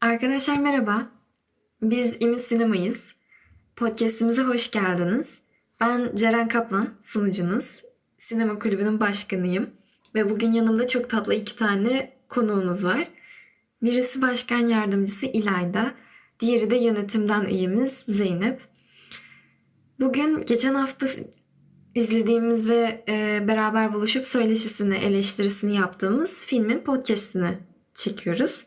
Arkadaşlar merhaba. Biz İmi Sinema'yız. Podcast'imize hoş geldiniz. Ben Ceren Kaplan, sunucunuz. Sinema kulübünün başkanıyım. Ve bugün yanımda çok tatlı iki tane konuğumuz var. Birisi başkan yardımcısı İlayda, diğeri de yönetimden üyemiz Zeynep. Bugün geçen hafta izlediğimiz ve e, beraber buluşup söyleşisini, eleştirisini yaptığımız filmin podcast'ini çekiyoruz.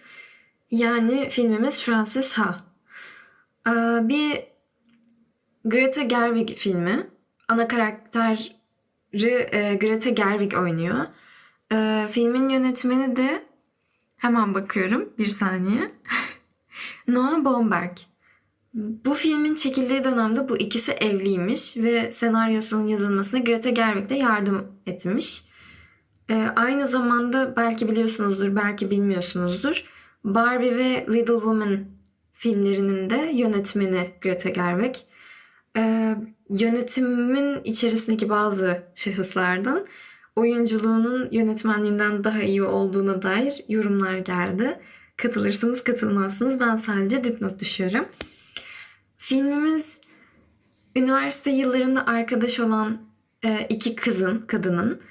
Yani filmimiz Frances Ha. Ee, Bir Greta Gerwig filmi. Ana karakteri e, Greta Gerwig oynuyor. Ee, Filmin yönetmeni de hemen bakıyorum bir saniye. Noah Baumbach. Bu filmin çekildiği dönemde bu ikisi evliymiş ve senaryosunun yazılmasına Greta Gerwig de yardım etmiş. Ee, aynı zamanda belki biliyorsunuzdur, belki bilmiyorsunuzdur. Barbie ve Little Woman filmlerinin de yönetmeni Greta Gerwig. Ee, yönetimin içerisindeki bazı şahıslardan oyunculuğunun yönetmenliğinden daha iyi olduğuna dair yorumlar geldi. Katılırsınız katılmazsınız ben sadece dipnot düşüyorum. Filmimiz üniversite yıllarında arkadaş olan e, iki kızın, kadının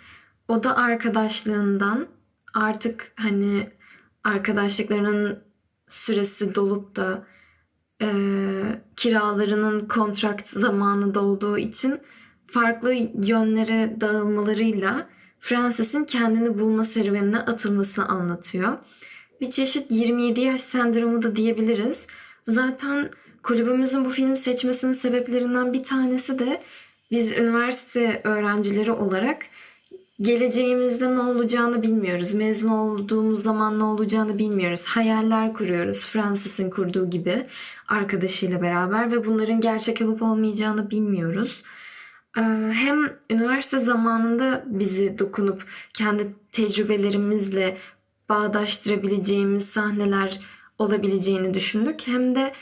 oda arkadaşlığından artık hani arkadaşlıklarının süresi dolup da e, kiralarının kontrakt zamanı dolduğu için farklı yönlere dağılmalarıyla Frances'in kendini bulma serüvenine atılmasını anlatıyor. Bir çeşit 27 yaş sendromu da diyebiliriz. Zaten kulübümüzün bu filmi seçmesinin sebeplerinden bir tanesi de biz üniversite öğrencileri olarak geleceğimizde ne olacağını bilmiyoruz. Mezun olduğumuz zaman ne olacağını bilmiyoruz. Hayaller kuruyoruz. Francis'in kurduğu gibi arkadaşıyla beraber ve bunların gerçek olup olmayacağını bilmiyoruz. Ee, Hem üniversite zamanında bizi dokunup kendi tecrübelerimizle bağdaştırabileceğimiz sahneler olabileceğini düşündük. Hem de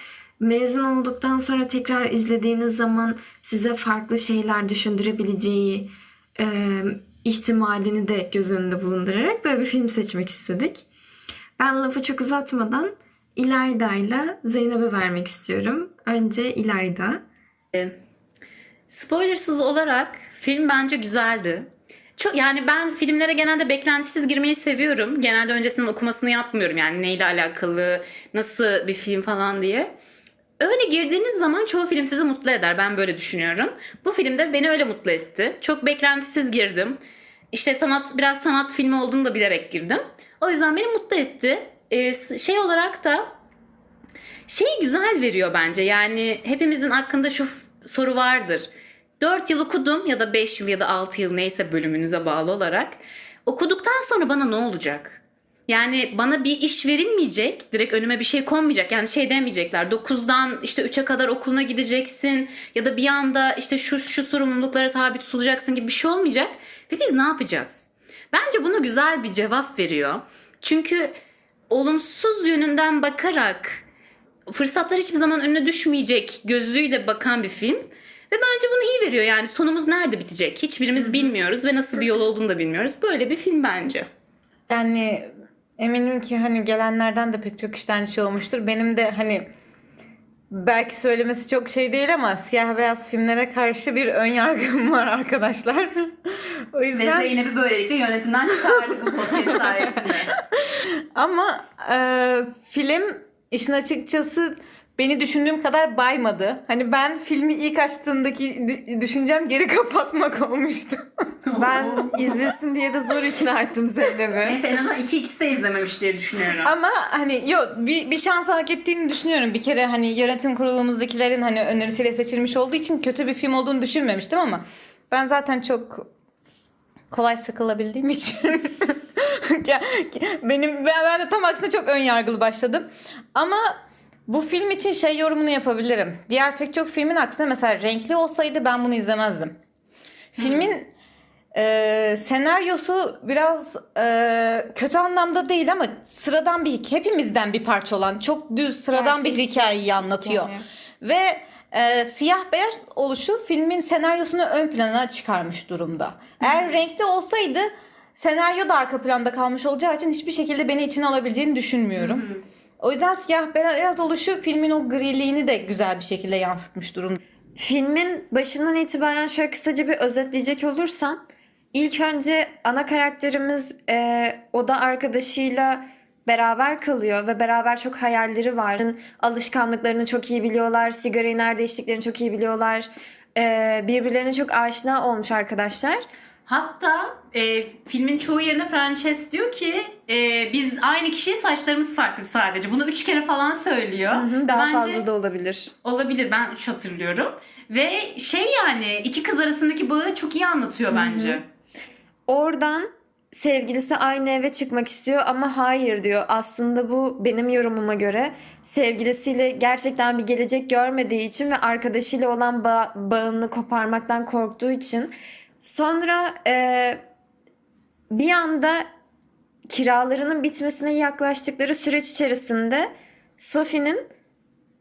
mezun olduktan sonra tekrar izlediğiniz zaman size farklı şeyler düşündürebileceği e, ihtimalini de göz önünde bulundurarak böyle bir film seçmek istedik. Ben lafı çok uzatmadan İlayda ile Zeynep'e vermek istiyorum. Önce İlayda. Spoilersız olarak film bence güzeldi. Çok yani ben filmlere genelde beklentisiz girmeyi seviyorum. Genelde öncesinden okumasını yapmıyorum yani neyle alakalı, nasıl bir film falan diye. Öyle girdiğiniz zaman çoğu film sizi mutlu eder. Ben böyle düşünüyorum. Bu film de beni öyle mutlu etti. Çok beklentisiz girdim. İşte sanat biraz sanat filmi olduğunu da bilerek girdim. O yüzden beni mutlu etti. Ee, şey olarak da şeyi güzel veriyor bence. Yani hepimizin hakkında şu soru vardır. 4 yıl okudum ya da 5 yıl ya da 6 yıl neyse bölümünüze bağlı olarak. Okuduktan sonra bana ne olacak? Yani bana bir iş verilmeyecek, direkt önüme bir şey konmayacak. Yani şey demeyecekler, 9'dan işte 3'e kadar okuluna gideceksin ya da bir anda işte şu şu sorumluluklara tabi tutulacaksın gibi bir şey olmayacak. Ve biz ne yapacağız? Bence buna güzel bir cevap veriyor. Çünkü olumsuz yönünden bakarak fırsatlar hiçbir zaman önüne düşmeyecek gözüyle bakan bir film. Ve bence bunu iyi veriyor yani sonumuz nerede bitecek hiçbirimiz bilmiyoruz ve nasıl bir yol olduğunu da bilmiyoruz. Böyle bir film bence. Yani eminim ki hani gelenlerden de pek çok kişiden şey olmuştur. Benim de hani belki söylemesi çok şey değil ama siyah beyaz filmlere karşı bir ön yargım var arkadaşlar. o Ve yüzden Zeynep'i böylelikle yönetimden çıkardık bu podcast sayesinde. ama e, film işin açıkçası beni düşündüğüm kadar baymadı. Hani ben filmi ilk açtığımdaki dü- düşüncem geri kapatmak olmuştu. Ben izlesin diye de zor ikna ettim Zeynep'i. Neyse en azından 2-2'si de izlememiş diye düşünüyorum. Ama hani yok bir, bir şans hak ettiğini düşünüyorum. Bir kere hani yönetim kurulumuzdakilerin hani önerisiyle seçilmiş olduğu için kötü bir film olduğunu düşünmemiştim ama ben zaten çok kolay sıkılabildiğim için benim ben, ben de tam aksine çok ön yargılı başladım. Ama bu film için şey yorumunu yapabilirim. Diğer pek çok filmin aksine mesela renkli olsaydı ben bunu izlemezdim. Filmin e, senaryosu biraz e, kötü anlamda değil ama sıradan bir hepimizden bir parça olan çok düz sıradan bir Gerçekçi hikayeyi anlatıyor. hikaye. Ve e, siyah beyaz oluşu filmin senaryosunu ön plana çıkarmış durumda. Eğer renkli olsaydı senaryo da arka planda kalmış olacağı için hiçbir şekilde beni içine alabileceğini düşünmüyorum. O yüzden siyah beyaz oluşu filmin o griliğini de güzel bir şekilde yansıtmış durumda. Filmin başından itibaren şöyle kısaca bir özetleyecek olursam ilk önce ana karakterimiz e, oda arkadaşıyla beraber kalıyor ve beraber çok hayalleri var. Alışkanlıklarını çok iyi biliyorlar, sigarayı nerede içtiklerini çok iyi biliyorlar. E, birbirlerine çok aşina olmuş arkadaşlar. Hatta e, filmin çoğu yerinde Frances diyor ki e, biz aynı kişiye saçlarımız farklı sadece. Bunu üç kere falan söylüyor. Hı hı, Daha Bence fazla da olabilir. olabilir ben üç hatırlıyorum. Ve şey yani iki kız arasındaki bağı çok iyi anlatıyor bence. Oradan sevgilisi aynı eve çıkmak istiyor ama hayır diyor. Aslında bu benim yorumuma göre sevgilisiyle gerçekten bir gelecek görmediği için ve arkadaşıyla olan ba- bağını koparmaktan korktuğu için. Sonra e, bir anda kiralarının bitmesine yaklaştıkları süreç içerisinde Sophie'nin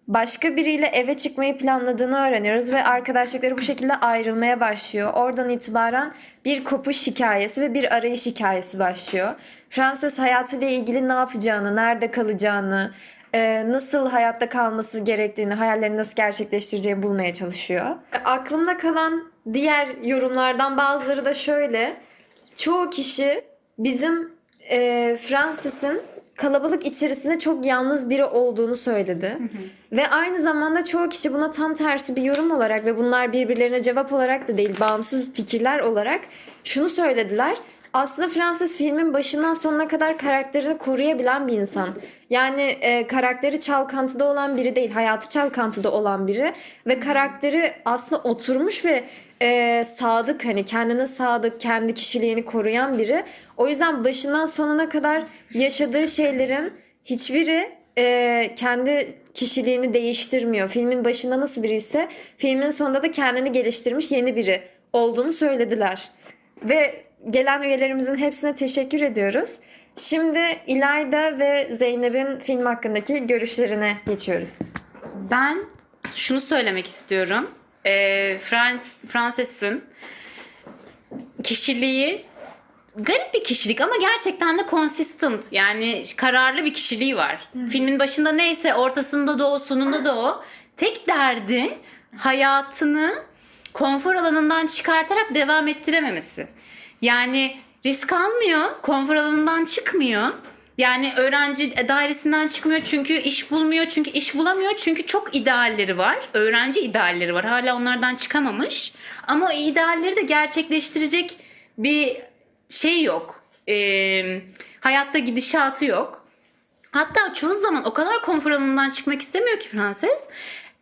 başka biriyle eve çıkmayı planladığını öğreniyoruz ve arkadaşlıkları bu şekilde ayrılmaya başlıyor. Oradan itibaren bir kopuş hikayesi ve bir arayış hikayesi başlıyor. Frances hayatıyla ilgili ne yapacağını, nerede kalacağını, e, nasıl hayatta kalması gerektiğini, hayallerini nasıl gerçekleştireceğini bulmaya çalışıyor. Aklımda kalan diğer yorumlardan bazıları da şöyle. Çoğu kişi bizim e, Frances'in kalabalık içerisinde çok yalnız biri olduğunu söyledi. Ve aynı zamanda çoğu kişi buna tam tersi bir yorum olarak ve bunlar birbirlerine cevap olarak da değil bağımsız fikirler olarak şunu söylediler. Aslında Francis filmin başından sonuna kadar karakterini koruyabilen bir insan. Yani e, karakteri çalkantıda olan biri değil, hayatı çalkantıda olan biri ve karakteri aslında oturmuş ve e, sadık hani kendine sadık, kendi kişiliğini koruyan biri. O yüzden başından sonuna kadar yaşadığı şeylerin hiçbiri e, kendi kişiliğini değiştirmiyor. Filmin başında nasıl biri ise filmin sonunda da kendini geliştirmiş yeni biri olduğunu söylediler. Ve gelen üyelerimizin hepsine teşekkür ediyoruz. Şimdi İlayda ve Zeynep'in film hakkındaki görüşlerine geçiyoruz. Ben şunu söylemek istiyorum. Ee, Fran Frances'in kişiliği garip bir kişilik ama gerçekten de consistent yani kararlı bir kişiliği var. Filmin başında neyse ortasında da o sonunda da o. Tek derdi hayatını konfor alanından çıkartarak devam ettirememesi. Yani risk almıyor, konfor alanından çıkmıyor. Yani öğrenci dairesinden çıkmıyor çünkü iş bulmuyor, çünkü iş bulamıyor, çünkü çok idealleri var. Öğrenci idealleri var. Hala onlardan çıkamamış. Ama o idealleri de gerçekleştirecek bir şey yok. Ee, hayatta gidişatı yok. Hatta çoğu zaman o kadar konfor alanından çıkmak istemiyor ki Frances.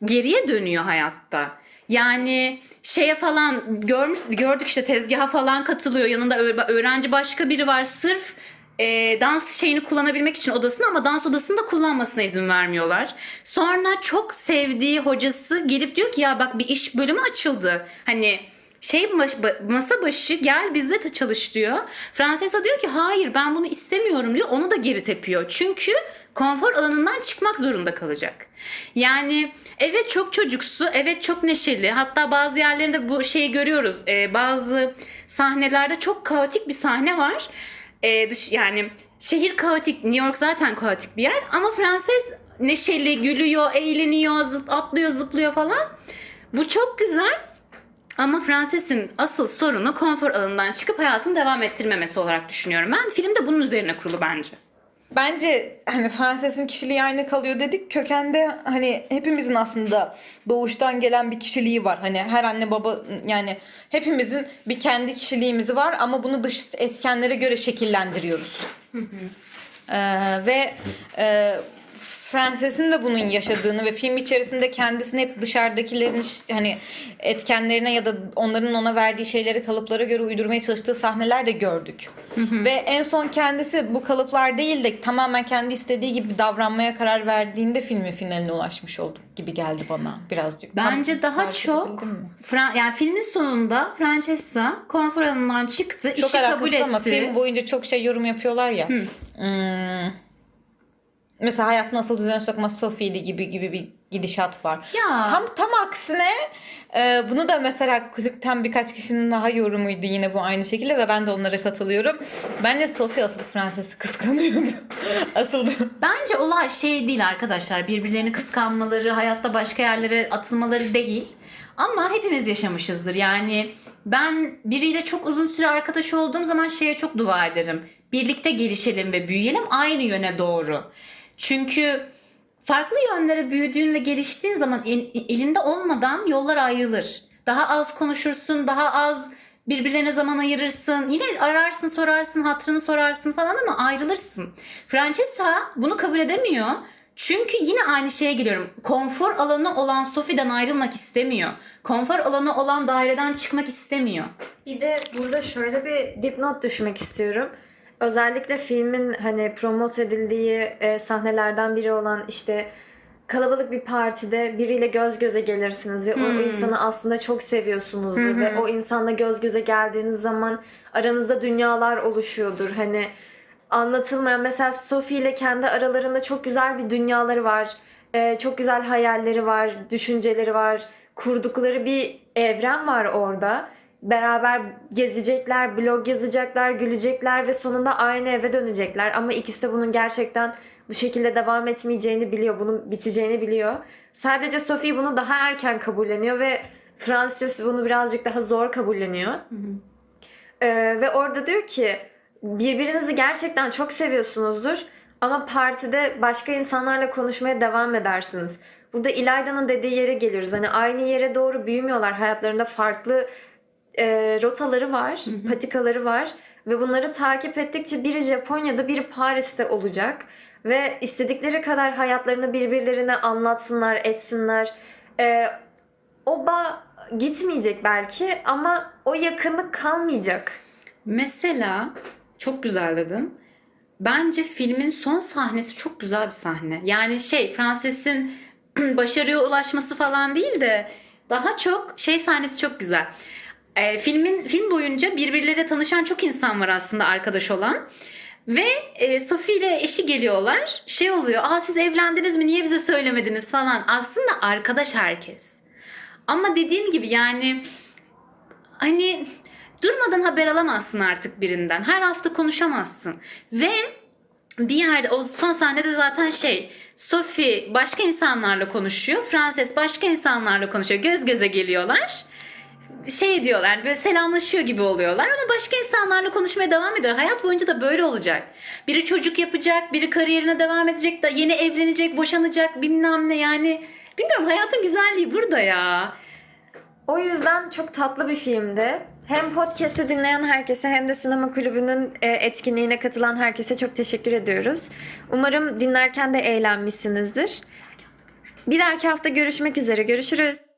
Geriye dönüyor hayatta. Yani şeye falan görmüş, gördük işte tezgaha falan katılıyor. Yanında öğ- öğrenci başka biri var. Sırf e, dans şeyini kullanabilmek için odasını ama dans odasını da kullanmasına izin vermiyorlar. Sonra çok sevdiği hocası gelip diyor ki ya bak bir iş bölümü açıldı. Hani şey masa başı gel bizde de çalış diyor. Francesca diyor ki hayır ben bunu istemiyorum diyor. Onu da geri tepiyor. Çünkü konfor alanından çıkmak zorunda kalacak. Yani evet çok çocuksu, evet çok neşeli. Hatta bazı yerlerinde bu şeyi görüyoruz. Ee, bazı sahnelerde çok kaotik bir sahne var. Ee, dış yani şehir kaotik, New York zaten kaotik bir yer ama Frances neşeli, gülüyor, eğleniyor, zıp, atlıyor, zıplıyor falan. Bu çok güzel. Ama Frances'in asıl sorunu konfor alanından çıkıp hayatını devam ettirmemesi olarak düşünüyorum. Ben filmde bunun üzerine kurulu bence. Bence hani Frances'in kişiliği aynı kalıyor dedik. Kökende hani hepimizin aslında doğuştan gelen bir kişiliği var. Hani her anne baba yani hepimizin bir kendi kişiliğimiz var ama bunu dış etkenlere göre şekillendiriyoruz. Ee, ve e, Frances'in de bunun yaşadığını ve film içerisinde kendisini hep dışarıdakilerin hani etkenlerine ya da onların ona verdiği şeyleri kalıplara göre uydurmaya çalıştığı sahneler de gördük. Ve en son kendisi bu kalıplar değil de tamamen kendi istediği gibi davranmaya karar verdiğinde filmin finaline ulaşmış olduk gibi geldi bana birazcık. Tam Bence daha tarif çok? Fra- yani filmin sonunda Francesca konfor alanından çıktı, çok işi kabul etti. ama film boyunca çok şey yorum yapıyorlar ya. Hmm. Mesela hayatına nasıl düzen sokma Sophie'li gibi gibi bir gidişat var. Ya. Tam tam aksine e, bunu da mesela kulüpten birkaç kişinin daha yorumuydu yine bu aynı şekilde ve ben de onlara katılıyorum. Bence Sophie asıl Franses'i kıskanıyordu. asıl Bence olay şey değil arkadaşlar. Birbirlerini kıskanmaları, hayatta başka yerlere atılmaları değil. Ama hepimiz yaşamışızdır. Yani ben biriyle çok uzun süre arkadaş olduğum zaman şeye çok dua ederim. Birlikte gelişelim ve büyüyelim aynı yöne doğru. Çünkü farklı yönlere büyüdüğün ve geliştiğin zaman el- elinde olmadan yollar ayrılır. Daha az konuşursun, daha az birbirlerine zaman ayırırsın. Yine ararsın, sorarsın, hatırını sorarsın falan ama ayrılırsın. Francesca bunu kabul edemiyor. Çünkü yine aynı şeye geliyorum. Konfor alanı olan Sophie'den ayrılmak istemiyor. Konfor alanı olan daireden çıkmak istemiyor. Bir de burada şöyle bir dipnot düşmek istiyorum. Özellikle filmin hani promote edildiği e, sahnelerden biri olan işte kalabalık bir partide biriyle göz göze gelirsiniz ve o Hmm. insanı aslında çok seviyorsunuzdur hı. ve o insanla göz göze geldiğiniz zaman aranızda dünyalar oluşuyordur. Hani anlatılmayan mesela Sophie ile kendi aralarında çok güzel bir dünyaları var. E, çok güzel hayalleri var, düşünceleri var. Kurdukları bir evren var orada beraber gezecekler, blog yazacaklar, gülecekler ve sonunda aynı eve dönecekler. Ama ikisi de bunun gerçekten bu şekilde devam etmeyeceğini biliyor, bunun biteceğini biliyor. Sadece Sophie bunu daha erken kabulleniyor ve Francis bunu birazcık daha zor kabulleniyor. Ee, ve orada diyor ki birbirinizi gerçekten çok seviyorsunuzdur ama partide başka insanlarla konuşmaya devam edersiniz. Burada İlayda'nın dediği yere geliyoruz. Hani aynı yere doğru büyümüyorlar. Hayatlarında farklı e, rotaları var, patikaları var ve bunları takip ettikçe biri Japonya'da, biri Paris'te olacak ve istedikleri kadar hayatlarını birbirlerine anlatsınlar, etsinler. E, o bağ gitmeyecek belki ama o yakınlık kalmayacak. Mesela çok güzel dedin. Bence filmin son sahnesi çok güzel bir sahne. Yani şey Frances'in başarıya ulaşması falan değil de daha çok şey sahnesi çok güzel. Ee, filmin film boyunca birbirleriyle tanışan çok insan var aslında arkadaş olan. Ve e, Sophie ile eşi geliyorlar. Şey oluyor. Aa siz evlendiniz mi? Niye bize söylemediniz falan. Aslında arkadaş herkes. Ama dediğim gibi yani hani durmadan haber alamazsın artık birinden. Her hafta konuşamazsın. Ve bir yerde o son sahnede zaten şey Sophie başka insanlarla konuşuyor. Frances başka insanlarla konuşuyor. Göz göze geliyorlar. Şey diyorlar böyle selamlaşıyor gibi oluyorlar ama başka insanlarla konuşmaya devam ediyor. Hayat boyunca da böyle olacak. Biri çocuk yapacak, biri kariyerine devam edecek, da yeni evlenecek, boşanacak bilmem ne yani. Bilmiyorum hayatın güzelliği burada ya. O yüzden çok tatlı bir filmdi. Hem podcast'i dinleyen herkese hem de sinema kulübünün e, etkinliğine katılan herkese çok teşekkür ediyoruz. Umarım dinlerken de eğlenmişsinizdir. Bir dahaki hafta görüşmek üzere. Görüşürüz.